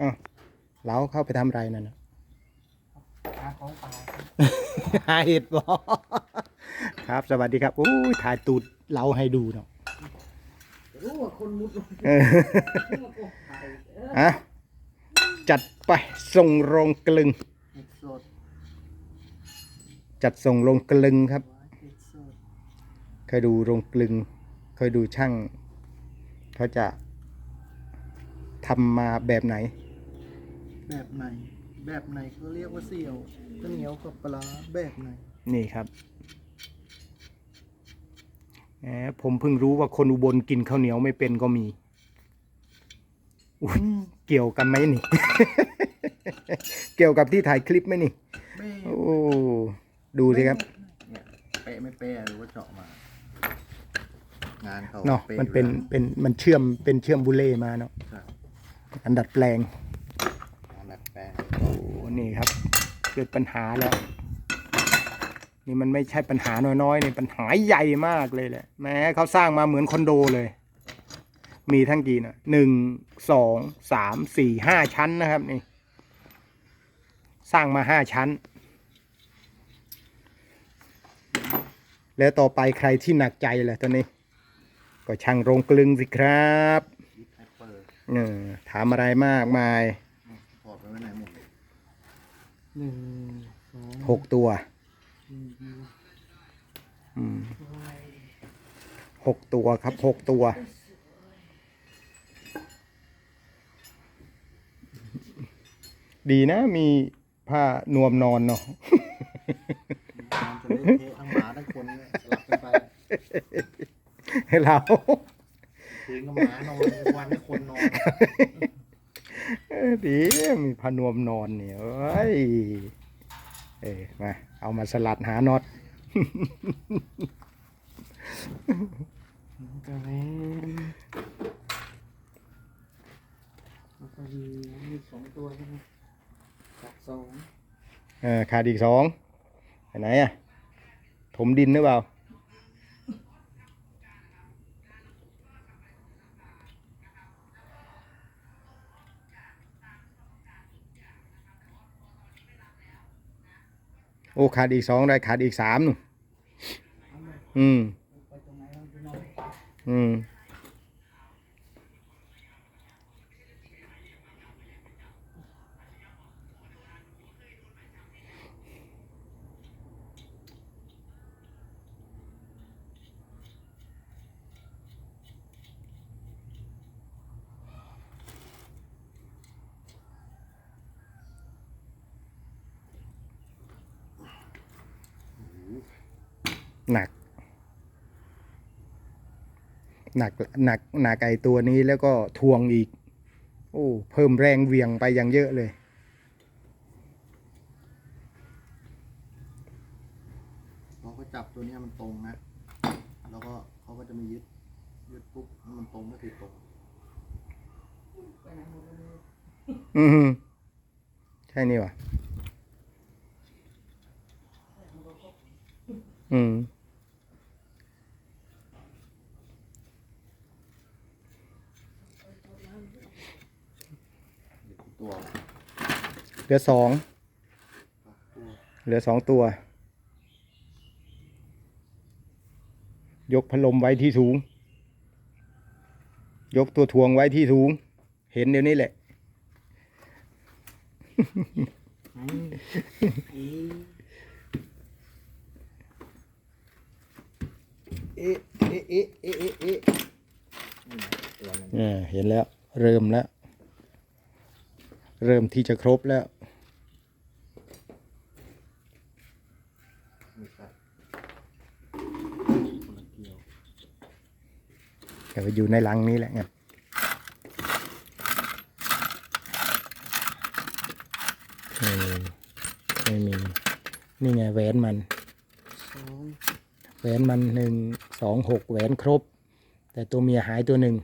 อ้าวเราเข้าไปทำอะไรนั่นน่ะ หาของป่าหาเห็ดบอครับสวัสดีครับอู้ยถ่ายตูดเราให้ดูเนาะรู้ว่าคนมุดลงเออไปเอออะจัดไปส่งโรงกลึง เห็ดสดจัดส่งโรงกลึงครับ เห็ดสดเคยดูโรงกลึง เคยดูช่าง เขาจะทำมาแบบไหน แบบไหน แบบไหนเขาเรียกว่าเสี่ยวข้าวเหนียวกับปลาร้าแบบไหน นี่ครับแหมผมเพิ่งรู้ว่าคนอุบลกินข้าวเหนียวไม่เป็นก็มีอุ๊ยเกี่ยวกันไหมนี่ เกี่ยวกับที่ถ่ายคลิปไหมนี่แม่โอ้ดูสิครับ เนี่ยเป๊ะไม่เป๊ะหรือว่าเจาะมา งานเขาเนาะป๊มันเป็นอยู่เป็นมันเชื่อมเป็นเชื่อมบุเล่มาเนาะแล้วครับ อันดัดแปลงงานดัดแปลง โอ้ นี่ครับ เกิดปัญหาแล้ว นี่มันไม่ใช่ปัญหาน้อยๆนี่ปัญหาใหญ่มากเลยแหละแม้เขาสร้างมาเหมือนคอนโดเลย มีทั้งกี่นะหนึ่งสองสามสี่ห้าชั้นนะครับนี่ สร้างมาห้าชั้น แล้วต่อไปใครที่หนักใจแหละตอนนี้ ก็ช่างโรงกลึงสิครับเออถามอะไรมากมายถอดไปไว้ไหนหมด หนึ่งสองหกตัวสี่อืมหกตัวครับหกตัวดีนะมีผ้านวมนอนเนาะนอนจะเละเทะทั้งหมาทั้งคนเนี่ยสลับกันไปให้เราคืนก็หมานอนกลางวันก็คนนอนเออ ดีมีผ้านวมนอนเนี่ยเอ้ยเอ้ยมาเอามาสลัดหาน็อตกระเวนแล้วก็มีมีสองตัวใช่ไหมจับสองเออขาดอีกสองไปไหนอะ ถมดินหรือเปล่า โอ้ขาดอีกสองได้ขาดอีกสามหนูอืม อืม หนัก หนักหนักหนักไอตัวนี้แล้วก็ทวงอีก โอ้เพิ่มแรงเหวี่ยงไปอย่างเยอะเลย เราก็จับตัวเนี้ยมันตรงนะ แล้วก็เขาก็จะมียึดยึดปุ๊บมันตรงก็คือตรงอืมใช่นี่วะอืม ยึดตัว เห ลือสองตัวเหลือสองตัว ยกพัดลมไว้ที่สูง ยกตัวทวงไว้ที่สูง เห็นเดี๋ยวนี้แหละ เอ๊ะเอ๊ะเอ๊ะเอ๊ะเอ๊ะเอ๊ะนี่ไงตัวนึงเออเห็นแล้ว เริ่มแล้ว เริ่มที่จะครบแล้ว ไม่ใช่คนละเกี่ยวแต่ว่าอยู่ในรังนี้แหละไงไม่มีไม่มี นี่ไงแหวนมัน สองแหวนมันหนึ่งสองหกแหวนครบ แต่ตัวเมียหายตัวหนึ่ง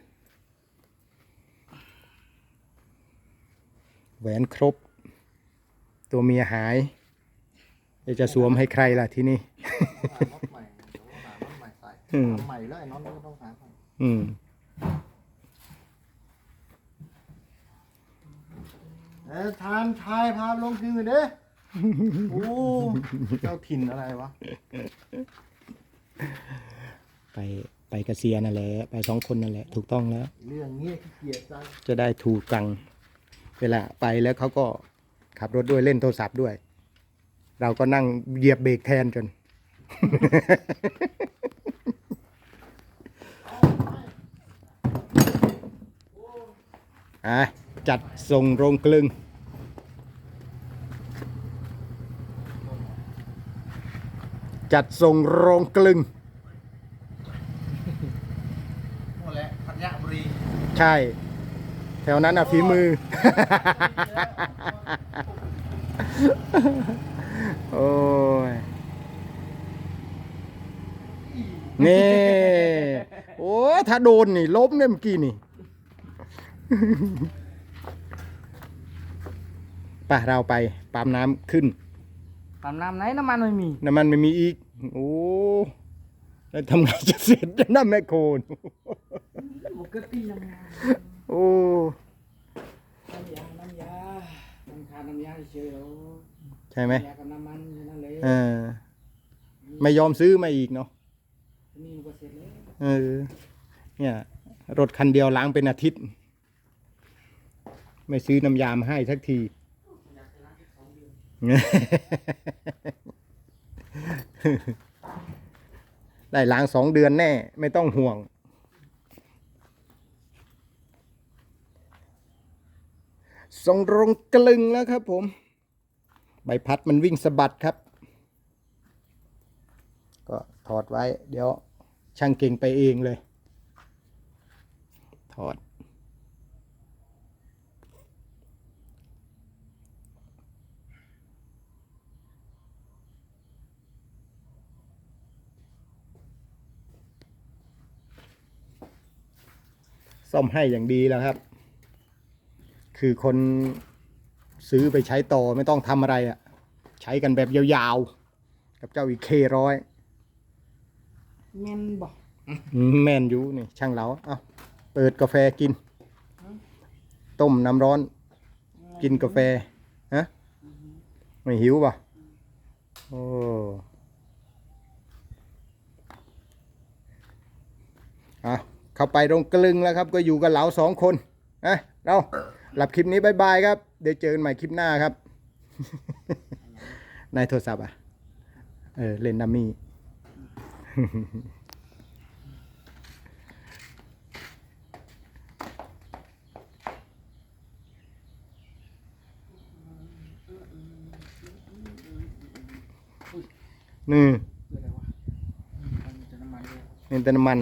แหวนครบ ตัวเมียหาย เดี๋ยวจะสวมให้ใครล่ะที่นี่ หาน็อตใหม่เดี๋ยวหาน็อตใหม่ใส่อืมทำใหม่แล้วไอ้น็อตนี้ก็ต้องหาใหม่อืม เอ้ยทานชายพาลงคืนเด้โอ้เจ้าถิ่นอะไรวะไปไปกระเซียนั่นแหละไปสองคนนั่นแหละ ถูกต้องแล้ว เรื่องเงี้ยขี้เกียจจังจะได้ถูกกัง เวลาไปแล้วเขาก็ขับรถด้วยเล่นโทรศัพท์ด้วย เราก็นั่งเหยียบเบรกแทนจน อะ จัดส่งโรงกลึง จัดส่งโรงกลึงหมดแล้วพัทยาบุรีใช่ แถวนั้นอะฝีมือ โอ้ย นี่ โอ้ถ้าโดนนี่ล้มเนี่ยเมื่อกี้นี่ ไป่ะเราไปปั๊มน้ำขึ้น ปั๊มน้ำไหนน้ำมันไม่มี น้ำมันไม่มีอีก โอ้แล้วทำไงจะเสร็จน้ำแมคโครนปกติน้ำยาโอ้ น้ำยาน้ำยามันขาดน้ำยาเฉยๆแล้วใช่ไหมยากับน้ำมันแค่นั่นเลยเออไม่ยอมซื้อมาอีกเนาะนี่มันก็เสร็จแล้วเออ เนี่ย รถคันเดียวล้างเป็นอาทิตย์ ไม่ซื้อน้ำยามาให้สักที ได้ล้างสองเดือนแน่ ไม่ต้องห่วง ส่งรงกลึงแล้วครับผม ใบพัดมันวิ่งสะบัดครับ ก็ถอดไว้ เดี๋ยวช่างเก่งไปเองเลย ถอด ซ่อมให้อย่างดีแล้วครับ คือคน ซื้อไปใช้ต่อไม่ต้องทำอะไรอะ่ะ ใช้กันแบบยาวๆ กับเจ้าอีเคร้อยแม่นบอกแมนยูนี่ช่างเราเอาเปิดกาแฟกิน ต้มน้ำร้อน กินกาแฟฮะไม่หิวป่ะโอ้อะเข้าไปตรงกลึงแล้วครับ ก็อยู่กับเหลาสองคนนะเรา หลับคลิปนี้บายบายครับ เดี๋ยวเจอกันใหม่คลิปหน้าครับ ในโทรศัพท์อะ เออ เล่นดัมมี่ นี่เกิดอะไรวะมันจะน้ำมันเลยเป็นแต่น้ำมัน